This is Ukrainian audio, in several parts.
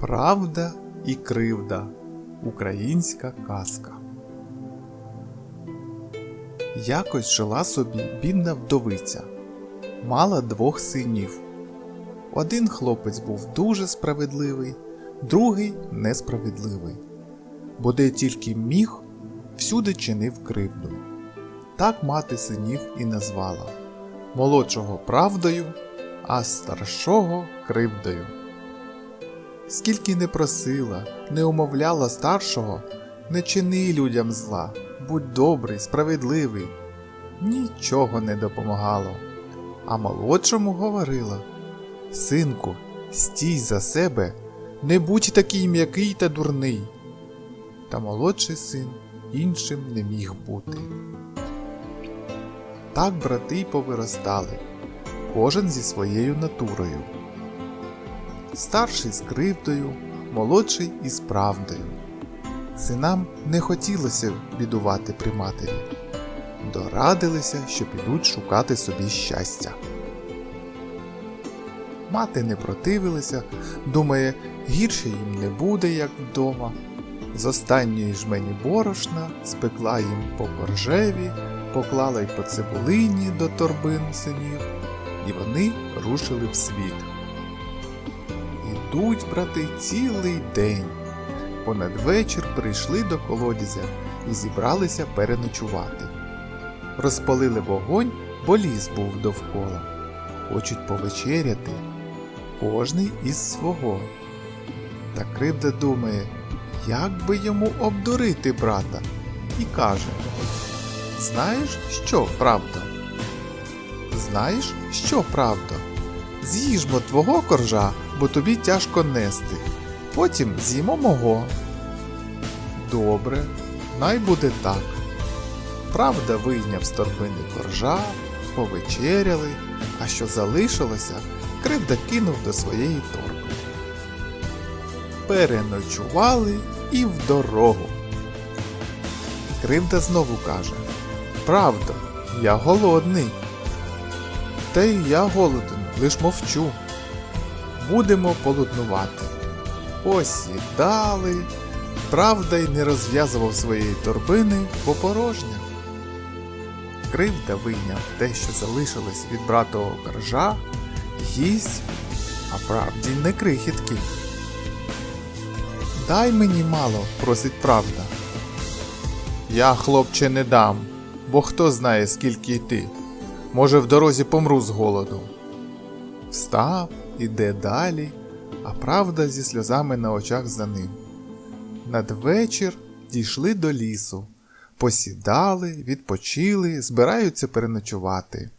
Правда і кривда. Українська казка. Якось жила собі бідна вдовиця. Мала двох синів. Один хлопець був дуже справедливий, другий несправедливий. Бо де тільки міг, всюди чинив кривду. Так мати синів і назвала молодшого правдою, а старшого кривдою. Скільки не просила, не умовляла старшого, не чини людям зла, будь добрий, справедливий. Нічого не допомагало. А молодшому говорила Синку, стій за себе, не будь такий м'який та дурний. Та молодший син іншим не міг бути. Так брати й повиростали, кожен зі своєю натурою старший з кривдою, молодший із правдою. Синам не хотілося бідувати при матері, дорадилися, що підуть шукати собі щастя. Мати не противилася, думає, гірше їм не буде, як вдома. З останньої жмені борошна спекла їм по коржеві, поклала й по цибулині до торбин синів, і вони рушили в світ. Ідуть, брати, цілий день. Понад вечір прийшли до колодязя і зібралися переночувати. Розпалили вогонь, бо ліс був довкола. Хочуть повечеряти, кожний із свого. Та кривда думає, як би йому обдурити брата, і каже: Знаєш, що правда? Знаєш, що правда? З'їжмо твого коржа, бо тобі тяжко нести. Потім з'їмо мого. Добре, най буде так. Правда вийняв з торбини коржа, повечеряли, а що залишилося, кривда кинув до своєї торби. Переночували і в дорогу. Кривда знову каже Правда, я голодний. Та й я голоден, лиш мовчу. Будемо полуднувати. Посідали, правда й не розв'язував своєї торбини попорожня. Кривда вийняв те, що залишилось від братового коржа, їсть, а правді не крихітки. Дай мені мало, просить правда. Я, хлопче, не дам, бо хто знає, скільки йти. Може, в дорозі помру з голоду. Встав, іде далі, а правда зі сльозами на очах за ним. Надвечір дійшли до лісу, посідали, відпочили, збираються переночувати.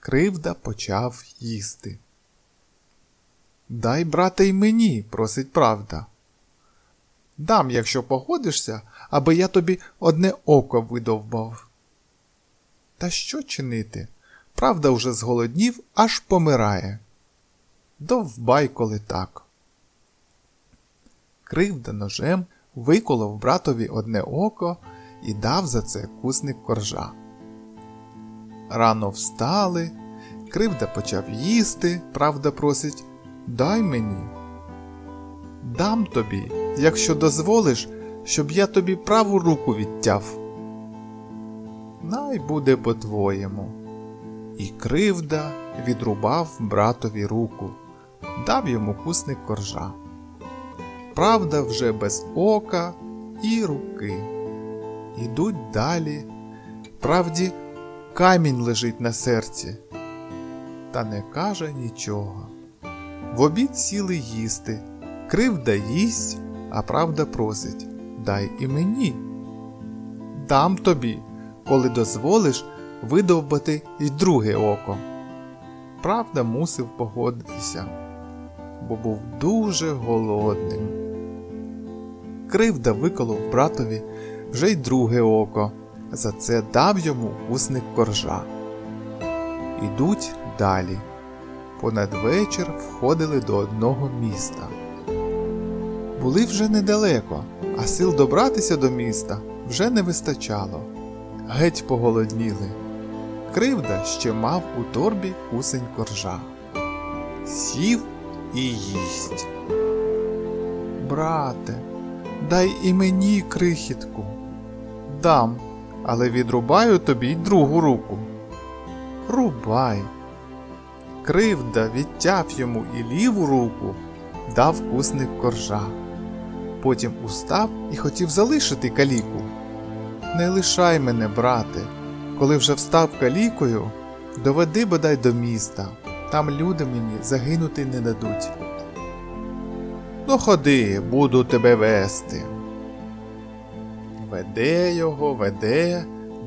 Кривда почав їсти. Дай, брате, й мені, просить правда. Дам, якщо погодишся, аби я тобі одне око видовбав. Та що чинити? Правда вже зголоднів, аж помирає. Довбай, коли так. Кривда ножем виколов братові одне око і дав за це кусник коржа. Рано встали, кривда почав їсти, правда просить Дай мені. Дам тобі, якщо дозволиш, щоб я тобі праву руку відтяв. Най буде по-твоєму. І кривда відрубав братові руку, дав йому кусник коржа. Правда, вже без ока і руки. Ідуть далі. Правді, камінь лежить на серці, та не каже нічого. В обід сіли їсти. Кривда їсть, а правда просить Дай і мені. Дам тобі, коли дозволиш видовбати й друге око. Правда мусив погодитися, бо був дуже голодним. Кривда виколов братові вже й друге око, за це дав йому кусник коржа. Ідуть далі. Понад вечір входили до одного міста. Були вже недалеко, а сил добратися до міста вже не вистачало. Геть поголодніли. Кривда ще мав у торбі кусень коржа. Сів і їсть. Брате, дай і мені крихітку. Дам, але відрубаю тобі й другу руку. Рубай. Кривда відтяв йому і ліву руку, дав кусник коржа. Потім устав і хотів залишити каліку. Не лишай мене, брате, коли вже встав калікою, доведи бодай до міста, там люди мені загинути не дадуть. Ну ходи, буду тебе вести. Веде його, веде,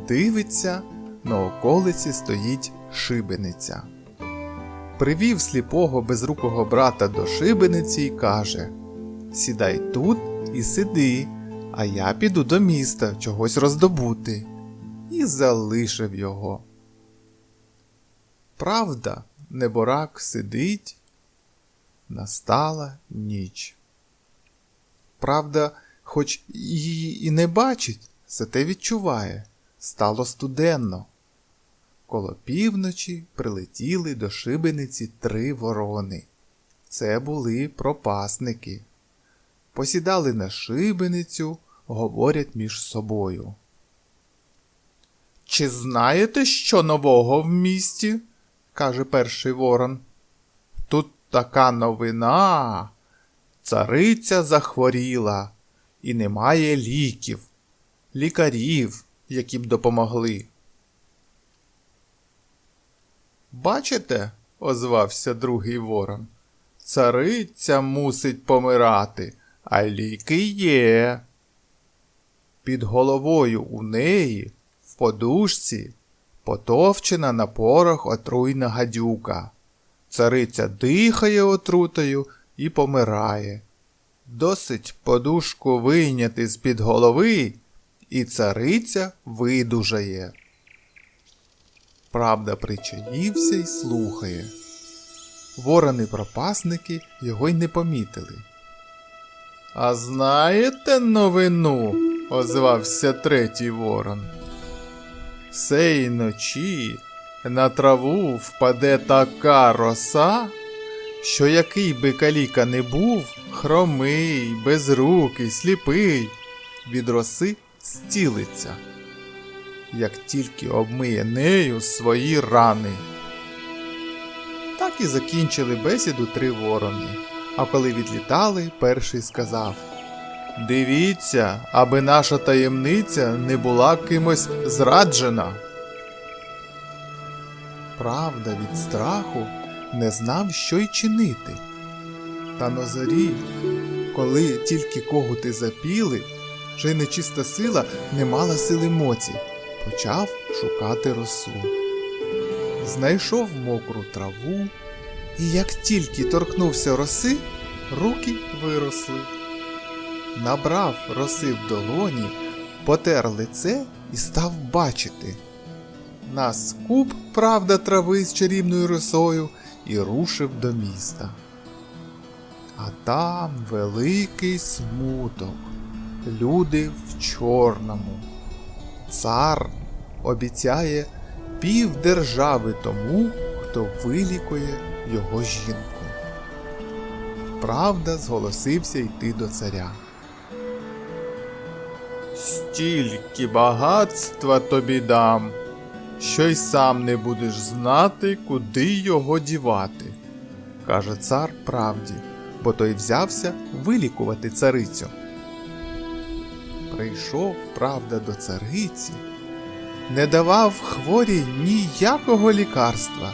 дивиться, на околиці стоїть шибениця. Привів сліпого безрукого брата до шибениці і каже Сідай тут і сиди, а я піду до міста чогось роздобути. І залишив його. Правда, неборак сидить, настала ніч. Правда, хоч її і не бачить, зате відчуває, стало студенно. Коло півночі прилетіли до шибениці три ворони. Це були пропасники. Посідали на шибеницю, говорять між собою. Чи знаєте, що нового в місті? Каже перший ворон. Тут така новина. Цариця захворіла, і немає ліків, лікарів, які б допомогли. Бачите, озвався другий ворон. Цариця мусить помирати, а ліки є. Під головою у неї, в подушці, потовчена на порох отруйна гадюка. Цариця дихає отрутою і помирає. Досить подушку вийняти з-під голови, і цариця видужає. Правда, причаївся й слухає. Ворони-пропасники його й не помітили. А знаєте новину? озвався третій ворон. Сей ночі на траву впаде така роса, що який би каліка не був, хромий, безрукий, сліпий, від роси стілиться як тільки обмиє нею свої рани. Так і закінчили бесіду три ворони. А коли відлітали, перший сказав Дивіться, аби наша таємниця не була кимось зраджена. Правда, від страху не знав, що й чинити. Та на коли тільки когути запіли, вже й нечиста сила не мала сили моці почав шукати росу. Знайшов мокру траву, і як тільки торкнувся роси, руки виросли. Набрав роси в долоні, потер лице і став бачити. Нас куб, правда, трави з чарівною росою і рушив до міста. А там великий смуток, люди в чорному. Цар обіцяє пів держави тому, хто вилікує його жінку. Правда зголосився йти до царя. Стільки багатства тобі дам, що й сам не будеш знати, куди його дівати, каже цар правді, бо той взявся вилікувати царицю. Прийшов, правда, до цариці, не давав хворій ніякого лікарства,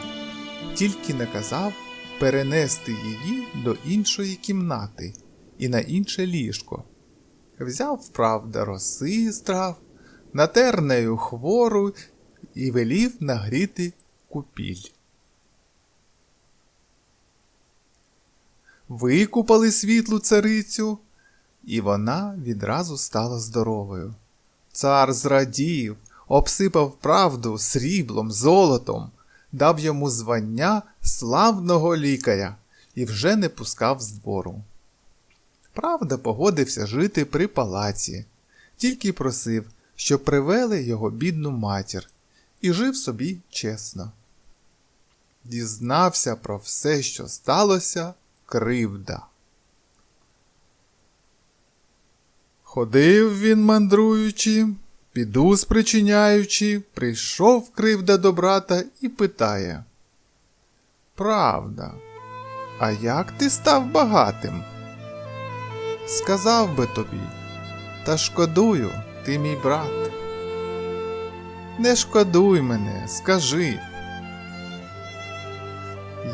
тільки наказав перенести її до іншої кімнати і на інше ліжко. Взяв, правда, роси з трав, натер нею хвору і велів нагріти купіль. Викупали світлу царицю і вона відразу стала здоровою. Цар зрадів, обсипав правду сріблом, золотом, дав йому звання славного лікаря і вже не пускав з двору. Правда, погодився жити при палаці, тільки просив, щоб привели його бідну матір, і жив собі чесно. Дізнався про все, що сталося, кривда. Ходив він мандруючи, піду спричиняючи, прийшов кривда до брата і питає. Правда, а як ти став багатим? Сказав би тобі, та шкодую, ти мій брат. Не шкодуй мене, скажи.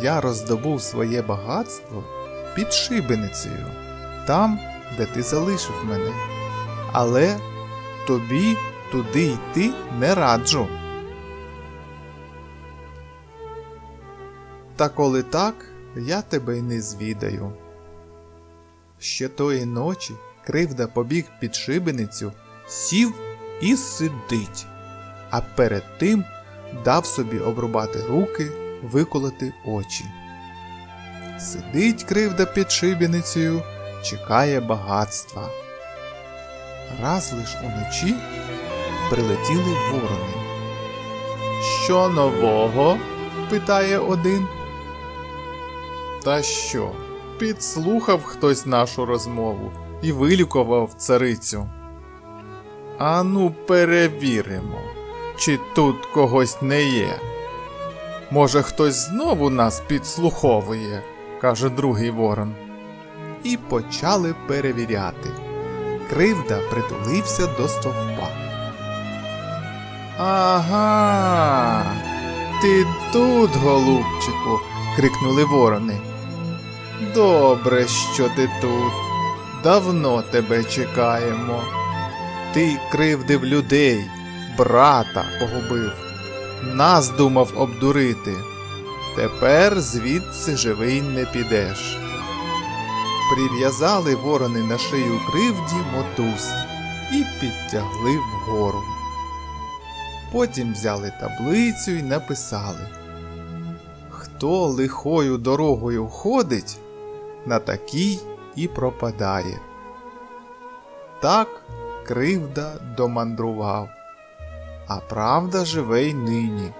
Я роздобув своє багатство під шибеницею, там, де ти залишив мене. Але тобі туди йти не раджу. Та коли так, я тебе й не звідаю. Ще тої ночі кривда побіг під шибеницю, сів і сидить, а перед тим дав собі обрубати руки, виколоти очі. Сидить кривда під шибеницею, чекає багатства. Раз лиш уночі прилетіли ворони. Що нового? питає один. Та що? Підслухав хтось нашу розмову і вилікував царицю. Ану, перевіримо, чи тут когось не є. Може, хтось знову нас підслуховує, каже другий ворон. І почали перевіряти. Кривда притулився до стовпа. Ага, ти тут, голубчику, крикнули ворони. Добре, що ти тут. Давно тебе чекаємо. Ти кривдив людей, брата погубив, нас думав обдурити. Тепер звідси живий не підеш. Прив'язали ворони на шию кривді мотуз і підтягли вгору. Потім взяли таблицю і написали Хто лихою дорогою ходить, на такій і пропадає. Так кривда домандрував, а правда живе й нині.